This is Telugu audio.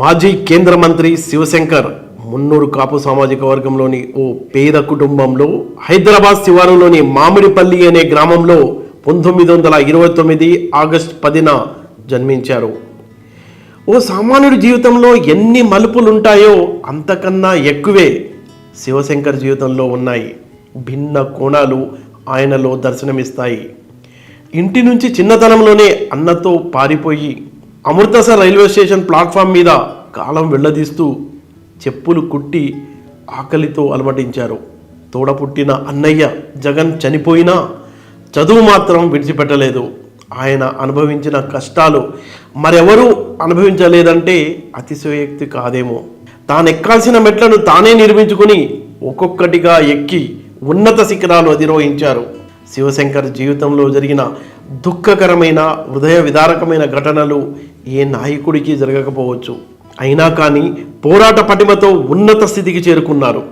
మాజీ కేంద్ర మంత్రి శివశంకర్ మున్నూరు కాపు సామాజిక వర్గంలోని ఓ పేద కుటుంబంలో హైదరాబాద్ శివారులోని మామిడిపల్లి అనే గ్రామంలో పంతొమ్మిది వందల ఇరవై తొమ్మిది ఆగస్ట్ పదిన జన్మించారు. ఓ సామాన్యుడి జీవితంలో ఎన్ని మలుపులుంటాయో అంతకన్నా ఎక్కువే శివశంకర్ జీవితంలో ఉన్నాయి. భిన్న కోణాలు ఆయనలో దర్శనమిస్తాయి. ఇంటి నుంచి చిన్నతనంలోనే అన్నతో పారిపోయి అమృతసర్ రైల్వే స్టేషన్ ప్లాట్ఫామ్ మీద కాలం వెళ్ళదీస్తూ చెప్పులు కుట్టి ఆకలితో అలమటించారు. తోడ పుట్టిన అన్నయ్య జగన్ చనిపోయినా చదువు మాత్రం విడిచిపెట్టలేదు. ఆయన అనుభవించిన కష్టాలు మరెవరూ అనుభవించలేదంటే అతిశయోక్తి కాదేమో. తాను ఎక్కాల్సిన మెట్లను తానే నిర్మించుకుని ఒక్కొక్కటిగా ఎక్కి ఉన్నత శిఖరాలు అధిరోహించారు. శివశంకర్ జీవితంలో జరిగిన దుఃఖకరమైన హృదయ విదారకమైన ఘటనలు ఏ నాయకుడికి జరగకపోవచ్చు. అయినా కానీ పోరాట పటిమతో ఉన్నత స్థితికి చేరుకున్నారు.